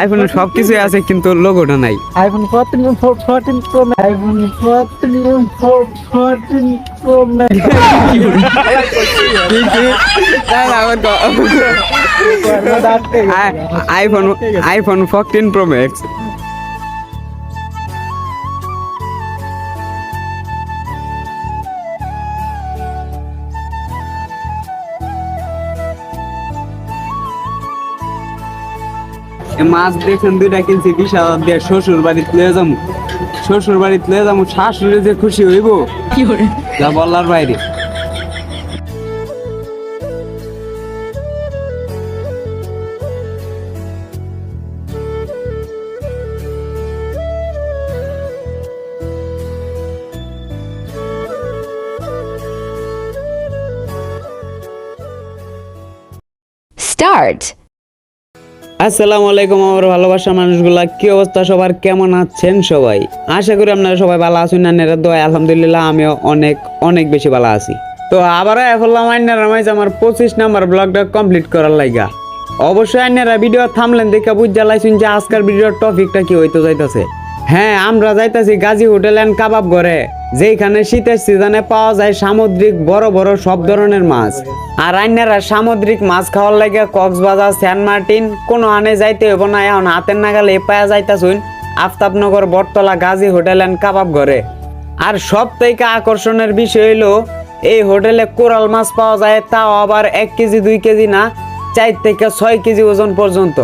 আইফোনে সব কিছু আছে কিন্তু লোগোটা নাই। IPhone 14 14 pro iPhone 14 14 pro iPhone iPhone fourteen pro max মাছ দেখেন দুইটা কিনছি বিশাল দিয়ে শ্বশুর বাড়িতে লয়ে যাব শ্বশুর বাড়িতে লয়ে যাব শাশুড়ি যে খুশি হইব। যা বলার বাইরে। Start. আসসালামু আলাইকুম, আমার ভালোবাসা মানুষগুলা। কি অবস্থা? সবার কেমন আছেন সবাই? আশা করি আপনারা সবাই ভালো আছেন, আন্নারা দোয়া আলহামদুলিল্লাহ আমিও অনেক অনেক বেশি ভালো আছি। তো আবারও এখনলাম আইনার মাইজ, আমার পঁচিশ নাম্বার ব্লগটা কমপ্লিট করার লাইগা। অবশ্যই আইনারা ভিডিও থামলেন দেখে বুঝ জ্বালাইছেন যে আজকের ভিডিওর টপিকটা কি হইতে যাইতেছে। হ্যাঁ আমরা যাইতাছি গাজী হোটেল অ্যান্ড কাবাব ঘরে যেখানে শীতের সিজনে পাওয়া যায় সামুদ্রিক বড় বড় সব ধরনের মাছ। আর আইনারা সামুদ্রিক মাছ খাওয়ার লাগে কক্সবাজার, সেন্ট মার্টিন, কোনো আনে যাইতে হইব না। এখন হাতের নাগালে পায়া যাইতাছুন আফতাবনগর, বটতলা, গাজী হোটেল অ্যান্ড কাবাব ঘরে। আর সব থেকে আকর্ষণের বিষয় হইল, এই হোটেলে কোরাল মাছ পাওয়া যায়, তাও আবার এক কেজি, দুই কেজি না, চার থেকে ছয় কেজি ওজন পর্যন্ত।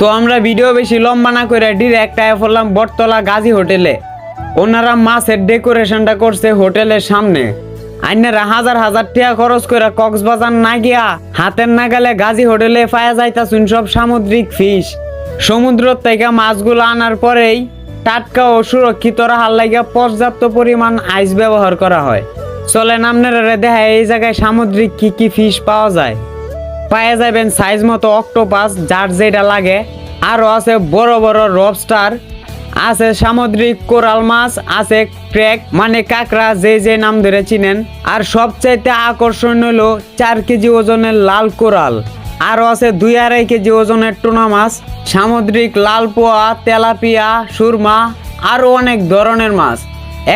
তো আমরা ভিডিও বেশি লম্বা না করে ডিরেক্ট আয় পড়লাম বটতলা গাজী হোটেলে। ওনারা মাছের ডেকোরেশনটা করছে হোটেলের সামনে। আইনারা হাজার হাজার টাকা খরচ করে কক্সবাজার না গিয়া হাতের নাগালে গাজী হোটেলে পায়া যাইতা যাইতাছুন সব সামুদ্রিক ফিশ সমুদ্র থেকে মাছগুলো আনার পরেই টাটকা ও সুরক্ষিত রাখার লাগে পর্যাপ্ত পরিমাণ আইস ব্যবহার করা হয়। চলেন আপনারা দেখা এই জায়গায় সামুদ্রিক কি কি ফিশ পাওয়া যায়। পায়ে যাবেন সাইজ মতো অক্টোপাস যার যেটা লাগে। আরও আছে বড় বড় রবস্টার আছে সামুদ্রিক কোরাল মাছ, আছে ক্র্যাক মানে কাঁকড়া, যে যে নাম ধরে চিনেন। আর সবচাইতে আকর্ষণ হলো চার কেজি ওজনের লাল কোরাল। আরও আছে দুই আড়াই কেজি ওজনের টোনা মাছ, সামুদ্রিক লাল পোয়া, তেলাপিয়া, সুরমা আরও অনেক ধরনের মাছ।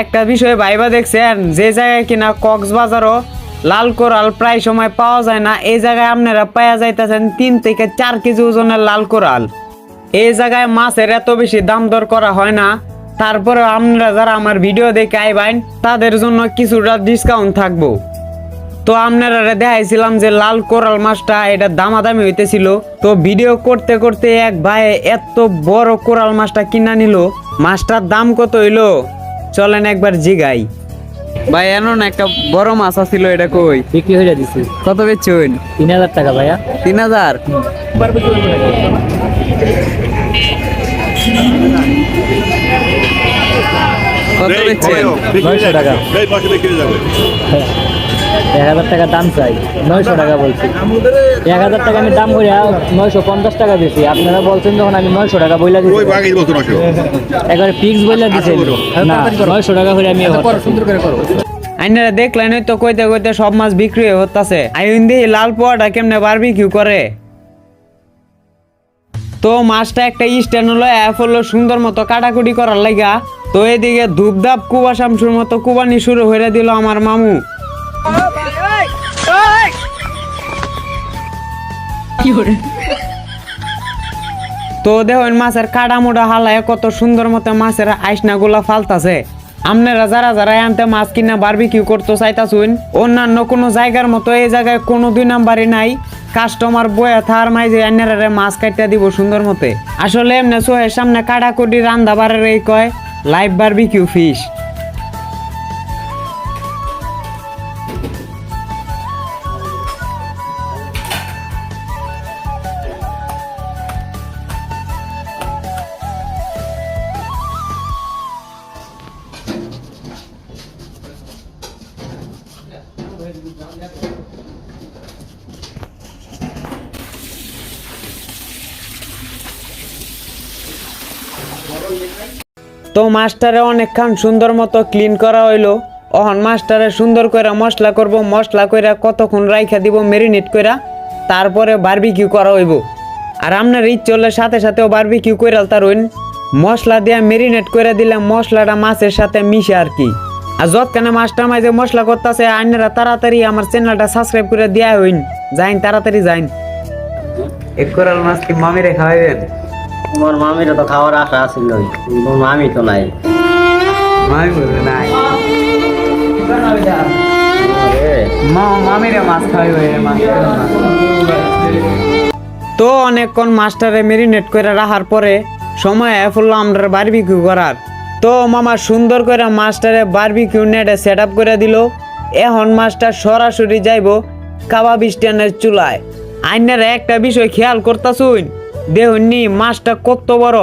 একটা বিষয় ভাইবা দেখছেন, যে জায়গায় কিনা কক্সবাজারও লাল কোরাল প্রায় সময় পাওয়া যায় না। এই জায়গায় আপনারা পাওয়া যাইতেছেন তিন থেকে চার কেজি ওজনের লাল কোরাল। এই জায়গায় মাছের এত বেশি দাম দর করা হয় না। তারপরে আপনারা যারা আমার ভিডিও দেখে আইবেন তাদের জন্য কিছুটা ডিসকাউন্ট থাকব। তো আপনারা দেখাইছিলাম যে লাল কোরাল মাছটা এটা দামাদামি হইতেছিল। তো ভিডিও করতে করতে এক ভাই এত বড় কোরাল মাছটা কিনা নিল। মাছটার দাম কত হইল? চলেন একবার জিগাই। ভাই এমন একটা বড় মাছ আছিল এটা কই? বিক্রি হয়ে দিছে। কত বেচুন তিন হাজার টাকা ভাইয়া। তিন হাজার? কত বেচছেন? নয়শো টাকা। এক হাজার টাকা দাম চাই নয়শো টাকা বলছি। এক হাজার টাকা আমি দাম করি নয়শো পঞ্চাশ টাকা দিছি। আপনারা বলছেন যখন আমি নয়শো টাকা বইলা দিচ্ছি একবারে ফিক্স বইলা দিছেন। না নয়শো টাকা করে আমি সুন্দর করে করো। আইনারা দেখলেন তো কইতে কইতে সব মাছ বিক্রি হয়ে হতাছে আইন দিয়ে লাল পোয়াটা কেমনে বারবিকিউ করে? তো মাছটা একটা স্ট্যান্ড হলো অ্যাপ হলো সুন্দর মতো কাটাকুটি করার লাগা তো এদিকে ধূপধাপ কুবা শামসুর মতো কুবানি শুরু হয়ে দিল আমার মামু। তো দেখুন মাছের কাটা মোটা হালায় কত সুন্দর মতো মাছের আইসনা গুলা ফালতাছে। আপনারা যারা যারা আনতে মাছ কিনা বারবিকিউ করতে চাইতাছুন, অন্যান্য কোনো জায়গার মতো এই জায়গায় কোনো দুই নাম্বারই নাই। কাস্টমার বয়ে থার মাইজে আন্নারে মাছ কাটিয়া দিব সুন্দর মতে। আসলে এমনি সোহের সামনে কাটাকুটি রান্দা বারের এই কয় লাইভ বারবিকিউ ফিশ তো মাস্টারে অনেকক্ষণ সুন্দর মতো ক্লিন করা হইল। অহন মাস্টারে সুন্দর করে মশলা করব, মশলা কইরা কতক্ষণ রাইখা দিব মেরিনেট কইরা, তারপরে বারবিকিউ করা হইব। আর আপনার হলে সাথে সাথেও বারবিকিউ করে তারুন মশলা দিয়ে মেরিনেট করে দিলে মশলাটা মাছের সাথে মিশে আর কি। আর যতখানে মাছটা মাঝে মশলা করতেছে, আইনারা তাড়াতাড়ি আমার চ্যানেলটা সাবস্ক্রাইব করে দেওয়া হইন। যাইন, তাড়াতাড়ি যাইন। এক কোরাল মাছ কি মামিরে খাওয়াইবেন? তোমার মামিরও তো খাওয়ার আশা আছিল কিন্তু মামি তো নাই। মামি বলবে নাই। মামিরে মাছ খাওয়াইবে মাছ খাওয়াইবে না। তো অনেকক্ষণ মাস্টারে মেরিনেট করে রাখার পরে সময় ফুললো আমরা বারবিকিউ করার। তো মামা সুন্দর করে মাস্টারে বারবিকিউ নেটে সেট আপ করে দিল। এখন মাস্টার সরাসরি যাইব কাবাব স্ট্যান্ডের চুলায়। আইনার একটা বিষয় খেয়াল করতাছুন। দেহনি মাছটা কত বড়?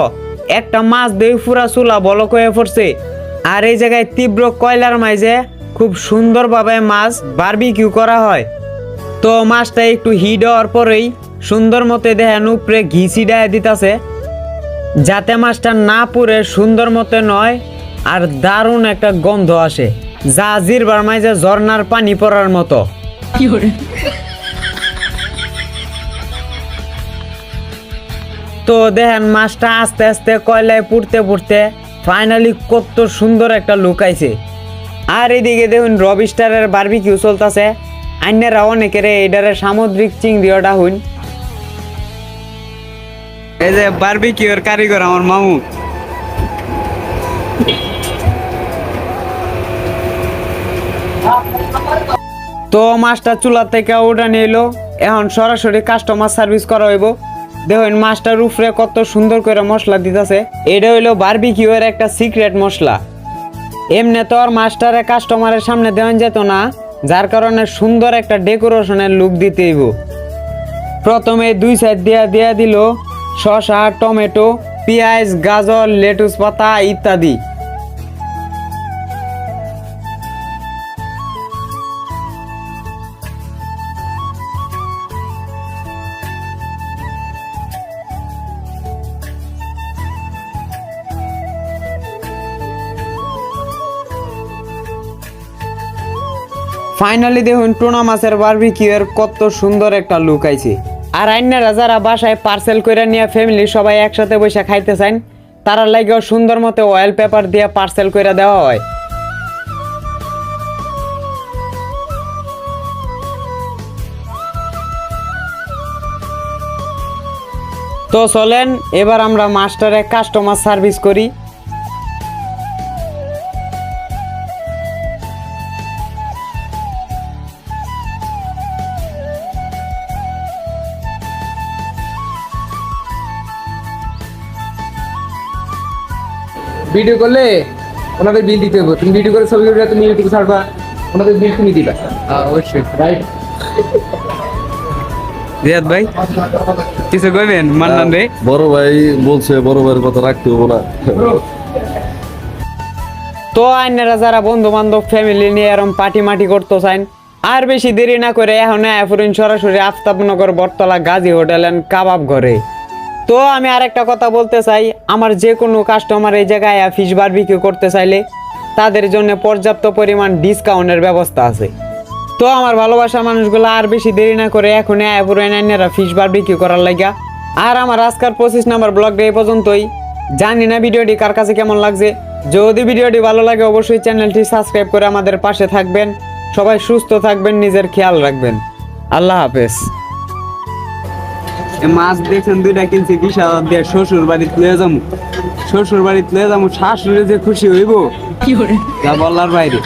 একটা মাছ দেহ পুরা চুলা বলক হয়ে পড়ছে। আর এই জায়গায় তীব্র কয়লার মাঝে খুব সুন্দরভাবে মাছ বারবিকিউ করা হয়। তো মাছটা একটু হিট হওয়ার পরেই সুন্দর মতে দেখেন উপরে ঘি ছিটায় দিতেছে, যাতে মাছটা না পুড়ে সুন্দর মতে নয় আর দারুণ একটা গন্ধ আসে, যা জিরবার মাঝে ঝর্ণার পানি পড়ার মতো। তো দেখেন মাছটা আস্তে আস্তে কয়লায় পুড়তে পুড়তে ফাইনালি কত সুন্দর একটা লুক আইছে। আর এদিকে দেখুন রব স্টারের বারবিকিউ চলতেছে। আইনেরা অনেকের এইটারে সামুদ্রিক চিংড়ি ওটা হইন। এই যে বারবিকিউর কারিগর আমার মামু। তো মাছটা চুলা থেকে উঠে নিয়ে এলো। এখন সরাসরি কাস্টমার সার্ভিস করা হইব। দেখুন মাছটার উপরে কত সুন্দর করে মশলা দিতেছে। এটা হইল বার্বিকিউয়ের একটা সিক্রেট মশলা। এমনি তো আর মাস্টারে কাস্টমারের সামনে দেওয়া যেত না, যার কারণে সুন্দর একটা ডেকোরেশনের লুক দিতে হইব। প্রথমে দুই সাইড দিয়া দিয়া দিল, শসা, টমেটো, পেঁয়াজ, গাজর লেটুস পাতা ইত্যাদি। ফাইনালি দেখুন, টোনা মাছের বারবিকিউয়ের কত সুন্দর একটা লুক আইছে। আর আইনারা যারা বাসায় পার্সেল করে নিয়ে ফ্যামিলি সবাই একসাথে বসে খাইতে চান তারা লাগেও সুন্দর মতো অয়েল পেপার দিয়ে পার্সেল করে দেওয়া হয়। তো চলেন, এবার আমরা মাস্টারে কাস্টমার সার্ভিস করি। ভিডিও করলে ওনাদের বিল দিতে হবে। তুমি ভিডিও করে ছবি করে তুমি ইউটিউবে ছাড়বা ওনাদের বিল তুমি দিবা। অবশ্যই। রাইট রিয়াদ ভাই কিছু কইবেন? মান্নান রে বড় ভাই বলছে বড় ভাইয়ের কথা রাখতে হব না। তো আইনারা যারা বন্ধু বান্ধব ফ্যামিলি নিয়ে এরম পার্টি মাটি করতে চান আর বেশি দেরি না করে এখন এফরিন সরাসরি আফতাবনগর বটতলা গাজী হোটেল অ্যান্ড কাবাব ঘরে। তো আমি আরেকটা কথা বলতে চাই, আমার যে কোনো কাস্টমার এই জায়গায় ফিশ বারবিকিউ করতে চাইলে তাদের জন্য পর্যাপ্ত পরিমাণ ডিসকাউন্টের ব্যবস্থা আছে। তো আমার ভালোবাসা মানুষগুলো আর বেশি দেরি না করে এখন আইনারা ফিশ বারবিকিউ করার লাগা আর আমার আজকের পঁচিশ নাম্বার ব্লগটা এই পর্যন্তই। জানি না ভিডিওটি কার কাছে কেমন লাগছে। যদি ভিডিওটি ভালো লাগে অবশ্যই চ্যানেলটি সাবস্ক্রাইব করে আমাদের পাশে থাকবেন। সবাই সুস্থ থাকবেন, নিজের খেয়াল রাখবেন। আল্লাহ হাফেজ। মাছ দেখছেন দুইটা কিনছি বিশাল দিয়ে শ্বশুর বাড়িতে লয়ে যাব শ্বশুর বাড়িতে লয়ে যাব শাশুড়ি যে খুশি হইব। যা বলার বাইরে।